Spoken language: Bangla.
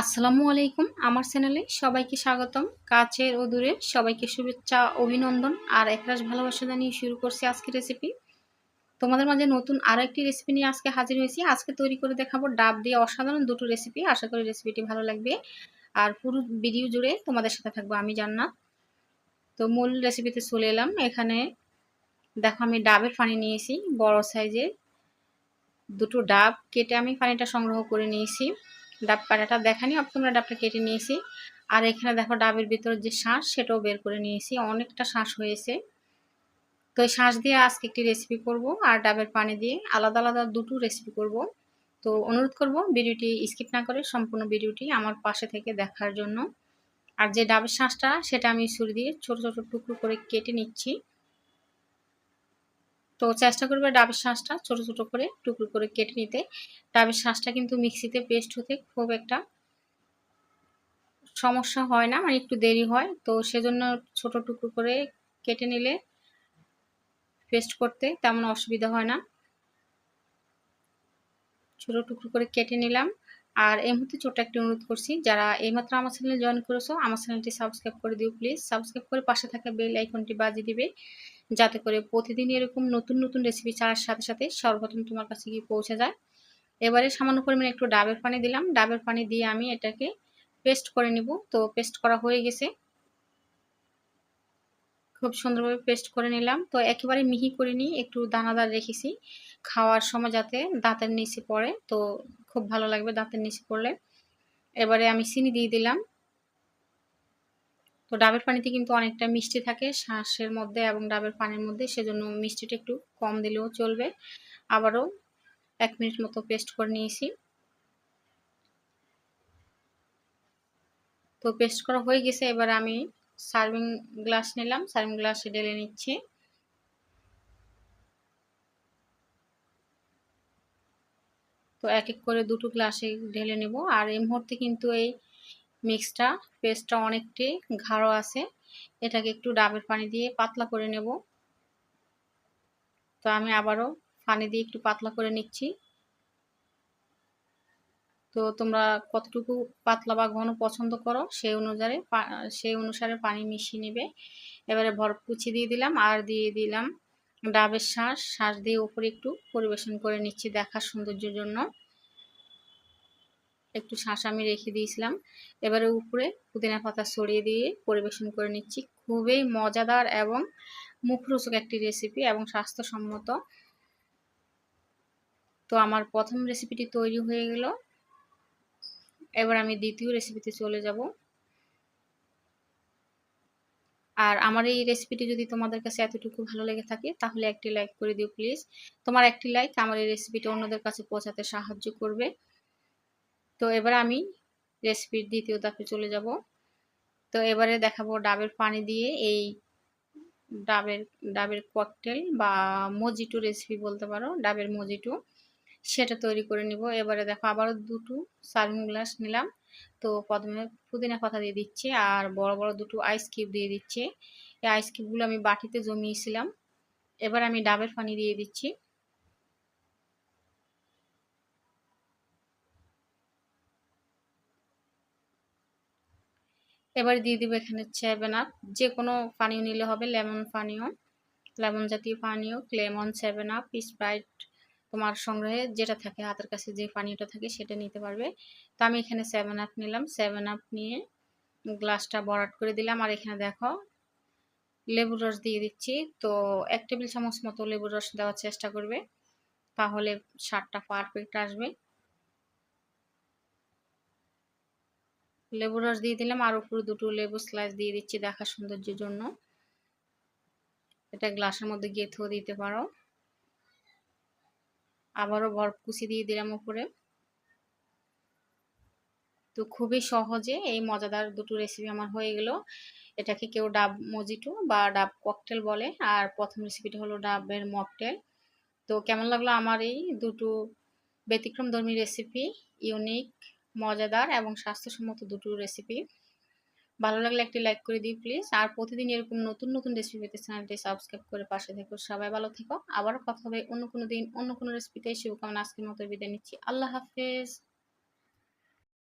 আসসালামু আলাইকুম। আমার চ্যানেলে সবাইকে স্বাগতম। কাছের ও দূরের সবাইকে শুভেচ্ছা, অভিনন্দন আর একরাশ ভালোবাসা জানিয়ে শুরু করছি আজকে রেসিপি তোমাদের মাঝে নতুন আরও একটি রেসিপি নিয়ে আজকে হাজির হয়েছি। আজকে তৈরি করে দেখাবো ডাব দিয়ে অসাধারণ দুটো রেসিপি আশা করি রেসিপিটি ভালো লাগবে। আর পুরো ভিডিও জুড়ে তোমাদের সাথে থাকব আমি, জান্নাত। তো মূল রেসিপিতে চলে এলাম। এখানে দেখো আমি ডাবের পানি নিয়েছি, বড় সাইজের দুটো ডাব কেটে আমি পানিটা সংগ্রহ করে নিয়েছি। ডাব কাটাটা দেখানি তোমরা ডাবটা কেটে নিয়েছি। আর এখানে দেখো ডাবের ভিতরে যে শ্বাস সেটাও বের করে নিয়েছি। অনেকটা শ্বাস হয়েছে। তো এই শ্বাস দিয়ে আজকে একটি রেসিপি করব আর ডাবের পানি দিয়ে আলাদা আলাদা দুটো রেসিপি করব। তো অনুরোধ করব ভিডিওটি স্কিপ না করে সম্পূর্ণ ভিডিওটি আমার পাশে থেকে দেখার জন্য। আর যে ডাবের শ্বাসটা সেটা আমি ছুরি দিয়ে ছোট ছোট টুকরো করে কেটে নিচ্ছি। তো চেষ্টা করবে ডাবের শাঁসটা ছোট ছোট করে, টুকরো করে কেটে নিতে। ডাবের শাঁসটা কিন্তু মিক্সিতে পেস্ট হতে খুব একটা সমস্যা হয় না মানে একটু দেরি হয়। তো সেজন্য ছোট টুকরো করে কেটে নিলে পেস্ট করতে তেমন অসুবিধা হয় না। ছোট টুকরো করে কেটে নিলাম। আর এই মুহূর্তে ছোট্ট একটি অনুরোধ করছি, যারা এইমাত্র আমার চ্যানেলে জয়েন করেছ, আমার চ্যানেলটি সাবস্ক্রাইব করে দিও প্লিজ সাবস্ক্রাইব করে পাশে থাকা বেল আইকনটি বাজিয়ে দিবে। যাতে করে প্রতিদিন এরকম নতুন নতুন রেসিপি ছাড়ার সাথে সাথে সর্বপ্রথম তোমার কাছে গিয়ে পৌঁছে যায়। এবারে সামান্য পরিমাণে একটু ডাবের পানি দিলাম। ডাবের পানি দিয়ে আমি এটাকে পেস্ট করে নিব। তো পেস্ট করা হয়ে গেছে। খুব সুন্দরভাবে পেস্ট করে নিলাম। তো একেবারে মিহি করে নিই একটু দানাদার রেখেছি। খাওয়ার সময় যাতে দাঁতের নিচে পড়ে। তো খুব ভালো লাগবে দাঁতের নিচে পড়লে। এবারে আমি চিনি দিয়ে দিলাম। তো ডাবের পানিতে কিন্তু অনেকটা মিষ্টি থাকে শ্বাসের মধ্যে এবং ডাবের পানির মধ্যে, সেজন্য মিষ্টিটা একটু কম দিলেও চলবে। আবারও এক মিনিট মতো পেস্ট করে নিয়েছি। তো পেস্ট করা হয়ে গেছে, এবার আমি সার্ভিং গ্লাস নিলাম। সার্ভিং গ্লাসে ঢেলে নিচ্ছি। তো এক এক করে দুটো গ্লাসে ঢেলে নেব। আর এই মুহূর্তে কিন্তু এই মিক্সটা, পেস্টটা অনেকটাই ঘাড়ো আছে। এটাকে একটু ডাবের পানি দিয়ে পাতলা করে নেব। তো আমি আবারও পানি দিয়ে একটু পাতলা করে নিচ্ছি। তো তোমরা কতটুকু পাতলা বা ঘন পছন্দ করো, সেই অনুযায়ী সেই অনুসারে পানি মিশিয়ে নেবে। এবারে ভর কুচি দিয়ে দিলাম, আর দিয়ে দিলাম ডাবের শ্বাস শ্বাস দিয়ে উপরে একটু পরিবেশন করে নিচ্ছি দেখার সৌন্দর্যের জন্য। একটু শাঁস আমি রেখে দিয়েছিলাম। এবারে উপরে পুদিনা পাতা ছড়িয়ে দিয়ে পরিবেশন করে নিচ্ছি। খুবই মজাদার এবং মুখরোচক একটি রেসিপি এবং স্বাস্থ্যসম্মত। তো আমার প্রথম রেসিপিটি তৈরি হয়ে গেল। এবার আমি দ্বিতীয় রেসিপিতে চলে যাব। আর আমার এই রেসিপিটি যদি তোমাদের কাছে এতটুকু ভালো লেগে থাকে, তাহলে একটি লাইক করে দিও প্লিজ তোমার একটি লাইক আমার এই রেসিপিটা অন্যদের কাছে পৌঁছাতে সাহায্য করবে। তো এবার আমি রেসিপির দ্বিতীয় ধাপে চলে যাব। তো এবারে দেখাবো ডাবের পানি দিয়ে এই ডাবের ডাবের ককটেল বা মজিটু রেসিপি বলতে পারো, ডাবের মজিটু। সেটা তৈরি করে নিব। এবারে দেখো আবারও দুটো সার্ভিং গ্লাস নিলাম। তো প্রথমে পুদিনা পাতা দিয়ে দিচ্ছি আর বড় বড় দুটো আইস কিউব দিয়ে দিচ্ছি। এই আইস কিউবগুলো আমি বাটিতে জমিয়েছিলাম। এবার আমি ডাবের পানি দিয়ে দিচ্ছি। এবার দিয়ে দিব এখানে সেভেন আপ যে কোনো পানীয় নিলে হবে, লেমন পানীয় লেমন জাতীয় পানীয় লেমন সেভেন আপ স্প্রাইট তোমার সংগ্রহে যেটা থাকে, হাতের কাছে যে পানীয়টা থাকে সেটা নিতে পারবে। তো আমি এখানে সেভেন আপ নিলাম। সেভেন আপ নিয়ে গ্লাসটা বরাট করে দিলাম। আর এখানে দেখো, লেবুর রস দিয়ে দিচ্ছি। তো এক টেবিল চামচ মতো লেবুর রস দেওয়ার চেষ্টা করবে, তাহলে স্বাদটা পারফেক্ট আসবে। লেবু রস দিয়ে দিলাম আর উপরে দুটো লেবু স্লাইস দিয়ে দিচ্ছি দেখা সৌন্দর্যের জন্য। এটা গ্লাসের মধ্যে গেথেও দিতে পারো। আবারও বরফ কুচি দিয়ে দিলাম উপরে। তো খুবই সহজে এই মজাদার দুটো রেসিপি আমার হয়ে গেল। এটাকে কেউ ডাব মজিটু বা ডাব ককটেল বলে, আর প্রথম রেসিপিটা হলো ডাবের মকটেল। তো কেমন লাগল আমার এই দুটো ব্যতিক্রম ধর্মী রেসিপি ইউনিক মজাদার এবং স্বাস্থ্যসম্মত দুটো রেসিপি ভালো লাগলে একটি লাইক করে দিই প্লিজ আর প্রতিদিন এরকম নতুন নতুন রেসিপি পেতে চ্যানেলটি সাবস্ক্রাইব করে পাশে থেকো। সবাই ভালো থেকো। আবারও কথা হবে অন্য কোনো দিন, অন্য কোনো রেসিপিতে শুভকামনা, আজকের মতো বিদায় নিচ্ছি। আল্লাহ হাফেজ।